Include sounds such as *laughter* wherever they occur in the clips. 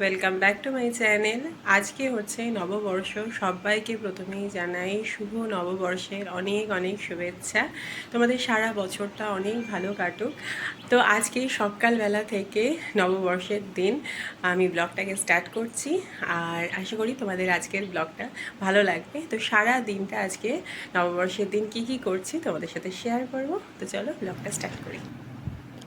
Welcome back to my channel আজকে হচ্ছে নববর্ষ। সবাইকে প্রথমেই জানাই শুভ নববর্ষের অনেক অনেক শুভেচ্ছা। তোমাদের সারা বছরটা অনেক ভালো কাটুক। তো আজকে সকালবেলা থেকে নববর্ষের দিন আমি ব্লগটাকে স্টার্ট করছি। আর আশা করি তোমাদের আজকের ব্লগটা ভালো লাগবে। তো সারা দিনটা আজকে নববর্ষের দিন কি কি করছি তোমাদের সাথে শেয়ার করব। তো চলো ব্লগটা স্টার্ট করি।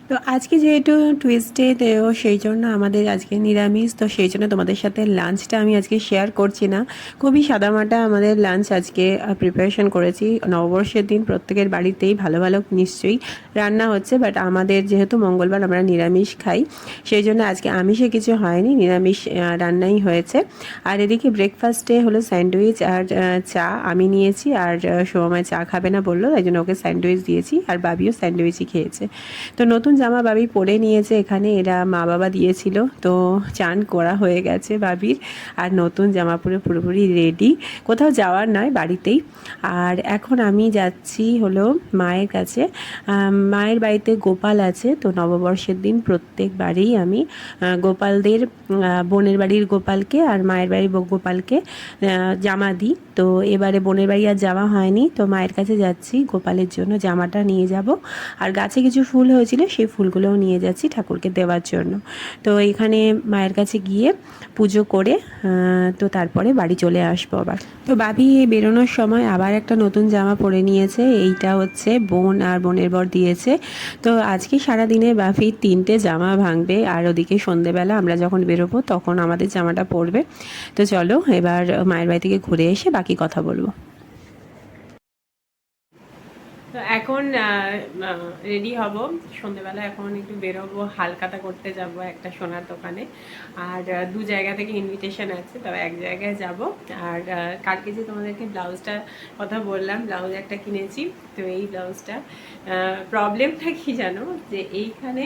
তো আজকে যেহেতু টুইসডে দেও, সেই জন্য আমাদের আজকে নিরামিষ, তো সেই জন্য তোমাদের সাথে লাঞ্চটা আমি আজকে শেয়ার করছি না। খুবই সাদামাটা আমাদের লাঞ্চ আজকে প্রিপারেশন করেছি। নববর্ষের দিন প্রত্যেকের বাড়িতেই ভালো ভালো নিশ্চয়ই রান্না হচ্ছে বাট আমাদের যেহেতু মঙ্গলবার আমরা নিরামিষ খাই, সেই জন্য আজকে আমিষে কিছু হয়নি, নিরামিষ রান্নাই হয়েছে। আর এদিকে ব্রেকফাস্টে হলো স্যান্ডউইচ আর চা আমি নিয়েছি, আর সময় চা খাবে না বলল, তাই জন্য ওকে স্যান্ডউইচ দিয়েছি, আর বাবিও স্যান্ডউইচই খেয়েছে। তো নতুন জামা বাবি পরে নিয়েছে এখানে এরা মা বাবা দিয়েছিল, তো চান করা হয়ে গেছে বাবির। আর নতুন জামা পরে পুরোপুরি রেডি কোথাও যাওয়ার নয়, বাড়িতেই। আর এখন আমি যাচ্ছি হলো মায়ের কাছে। মায়ের বাড়িতে গোপাল আছে, তো নববর্ষের দিন প্রত্যেক বাড়িই আমি গোপালদের বোনের বাড়ির গোপালকে আর মায়ের বাড়ির গোপালকে জামা দিই। তো এবারে বোনের বাড়ি আর যাওয়া হয়নি, তো মায়ের কাছে যাচ্ছি, গোপালের জন্য জামাটা নিয়ে যাব। আর গাছে কিছু ফুল হয়েছিল, সেই ফুলগুলোও নিয়ে যাচ্ছি ঠাকুরকে দেওয়ার জন্য। তো এখানে মায়ের কাছে গিয়ে পুজো করে তো তারপরে বাড়ি চলে আসব আবার। তো বাবি বেরোনোর সময় আবার একটা নতুন জামা পরে নিয়েছে। এইটা হচ্ছে বোন আর বোনের বর দিয়েছে। তো আজকে সারাদিনে বাপির তিনটে জামা ভাঙবে আর ওদিকে সন্ধেবেলা আমরা যখন বেরোবো তখন আমাদের জামাটা পরবে। তো চলো এবার মায়ের বাড়ি থেকে ঘুরে এসে বাকি কথা বলব। তো এখন রেডি হব। সন্ধেবেলা এখন একটু বেরোবো হালকাতা করতে যাব একটা সোনার দোকানে। আর দু জায়গা থেকে ইনভিটেশন আছে তবে এক জায়গায় যাব। আর কালকে যে তোমাদেরকে ব্লাউজটা কথা বললাম, ব্লাউজ একটা কিনেছি, তো এই ব্লাউজটা প্রবলেমটা কি জানো? যে এইখানে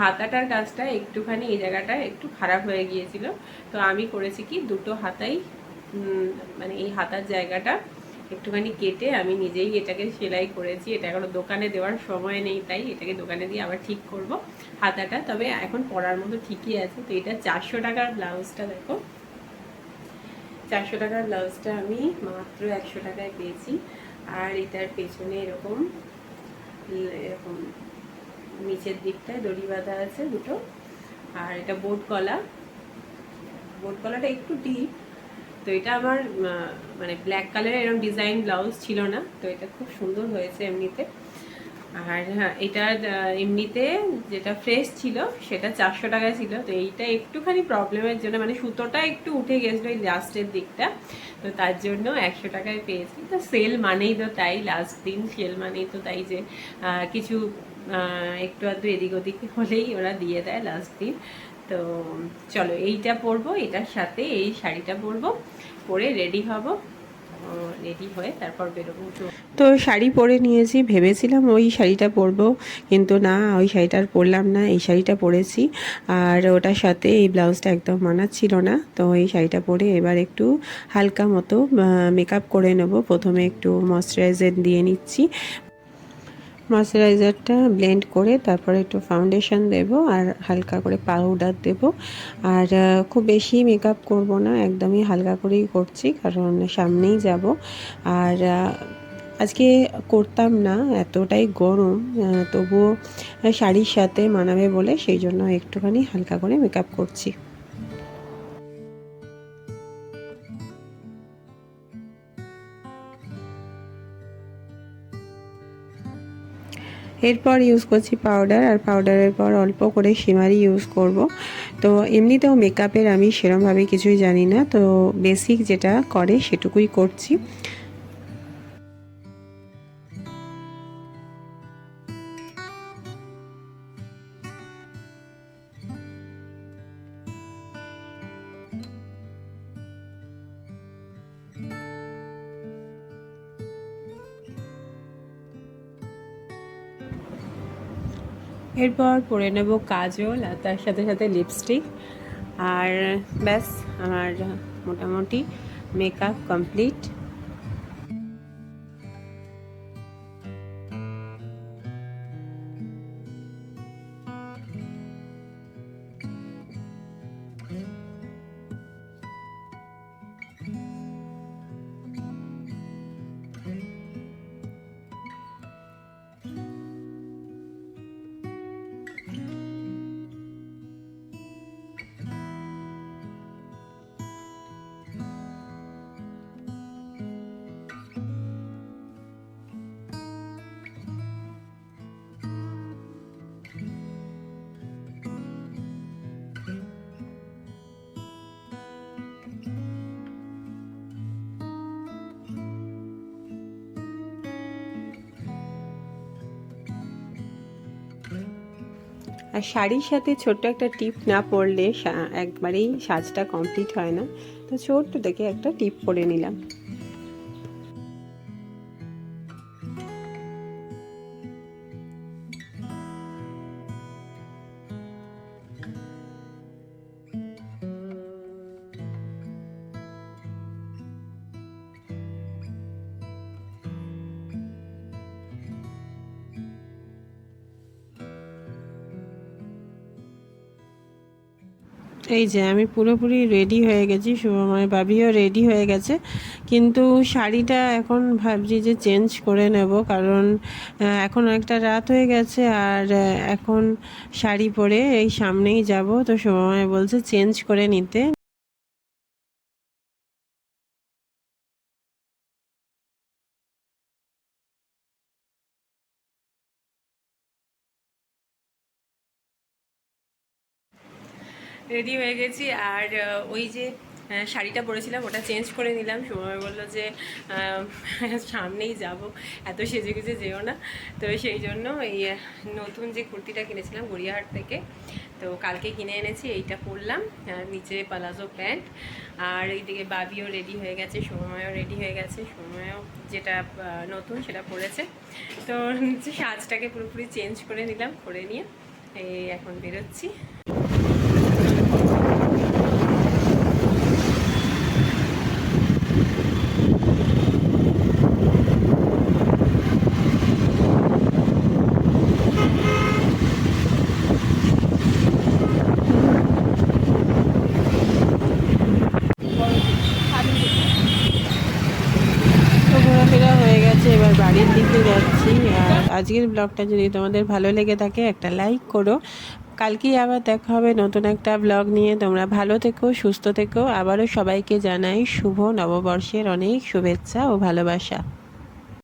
হাতাটার কাজটা একটুখানি, এই জায়গাটা একটু খারাপ হয়ে গিয়েছিল। তো আমি করেছি কি, দুটো হাতাই মানে এই হাতার জায়গাটা একটুখানি কেটে আমি নিজেই এটাকে সেলাই করেছি। এটা এখনও দোকানে দেওয়ার সময় নেই তাই এটাকে দোকানে দিয়ে আবার ঠিক করব হাতাটা। তবে এখন পরার মতো ঠিকই আছে। তো এটা চারশো টাকার ব্লাউজটা দেখো। চারশো টাকার ব্লাউজটা আমি মাত্র একশো টাকায় পেয়েছি। আর এটার পেছনে এরকম এরকম নিচের দিকটায় দড়ি বাঁধা আছে দুটো। আর এটা বোট কলা। বোট কলাটা একটু ডিপ তো এটা আমার মানে ব্ল্যাক কালারের এরকম ডিজাইন ব্লাউজ ছিল না, তো এটা খুব সুন্দর হয়েছে এমনিতে। আর হ্যাঁ এটা এমনিতে যেটা ফ্রেশ ছিল সেটা চারশো টাকা ছিল, তো এইটা একটুখানি প্রবলেমের জন্য মানে সুতোটা একটু উঠে গেছিল এই লাস্টের দিকটা, তো তার জন্য একশো টাকায় পেয়েছি। তো সেল মানেই তো তাই লাস্ট দিন সেল মানেই তো তাই যে কিছু একটু আধটু এদিক ওদিক হলেই ওরা দিয়ে দেয় লাস্ট দিন। তো চলো এইটা পরবো, এটার সাথে এই শাড়িটা পরবো, পরে রেডি হব। রেডি হয়ে তারপর বেরোবো। তো শাড়ি পরে নিয়েছি, ভেবেছিলাম ওই শাড়িটা পরবো, কিন্তু না, ওই শাড়িটা আর পরলাম না, এই শাড়িটা পরেছি। আর ওটার সাথে এই ব্লাউজটা একদম মানাচ্ছিল না, তো এই শাড়িটা পরে এবার একটু হালকা মতো মেকআপ করে নেব। প্রথমে একটু ময়শ্চারাইজার দিয়ে নিচ্ছি ময়শ্চারাইজারটা ব্লেন্ড করে তারপরে একটু ফাউন্ডেশন দেব আর হালকা করে পাউডার দেব। আর খুব বেশি মেকআপ করব না, একদমই হালকা করেই করছি কারণ সামনেই যাব। আর আজকে করতাম না, এতটাই গরম তবুও শাড়ির সাথে মানাবে বলে সেই জন্য একটুখানি হালকা করে মেকআপ করছি। এরপর ইউজ করছি পাউডার আর পাউডারের পর অল্প করে শিমারি ইউজ করব। তো এমনিতেও মেকআপের আমি সেরমভাবে কিছুই জানি না, তো বেসিক যেটা করে সেটুকুই করছি। এরপর পরে নেব কাজল আর তার সাথে সাথে লিপস্টিক আর ব্যাস, আমার মোটামুটি মেকআপ কমপ্লিট আর শাড়ির সাথে ছোট্ট একটা টিপ না পরলে একবারেই সাজটা কমপ্লিট হয় না। তো ছোট্ট দেখে একটা টিপ পরে নিলাম। এই যে আমি পুরোপুরি রেডি হয়ে গেছি শুভময় ভাবিও রেডি হয়ে গেছে। কিন্তু শাড়িটা এখন ভাবছি যে চেঞ্জ করে নেব, কারণ এখন একটা রাত হয়ে গেছে আর এখন শাড়ি পরে এই সামনেই যাব। তো শুভময় বলছে চেঞ্জ করে নিতে। রেডি হয়ে গেছি আর ওই যে শাড়িটা পরেছিলাম, ওটা চেঞ্জ করে নিলাম। সময় বলল যে *laughs* সামনেই যাব। এত সেজে গুজে যেও না। তো সেই জন্য এই নতুন যে কুর্তিটা কিনেছিলাম গড়িয়াহাট থেকে, তো কালকে কিনে এনেছি, এইটা পরলাম নিচে পালাজো প্যান্ট আর এইদিকে বাবিও রেডি হয়ে গেছে সময়ও রেডি হয়ে গেছে। সময়ও যেটা নতুন সেটা পরেছে। তো সাজটাকে পুরোপুরি চেঞ্জ করে নিলাম, করে নিয়ে, এই এখন বেরোচ্ছি তো ঘোরাফেরা হয়ে গেছে এবার বাড়ির দিকে যাচ্ছি আর আজকের ব্লগটা যদি তোমাদের ভালো লেগে থাকে, একটা লাইক করো। কালকেই আবার দেখা হবে নতুন একটা ব্লগ নিয়ে। তোমরা ভালো থেকো, সুস্থ থেকো। আবারও সবাইকে জানাই শুভ নববর্ষের অনেক শুভেচ্ছা ও ভালোবাসা।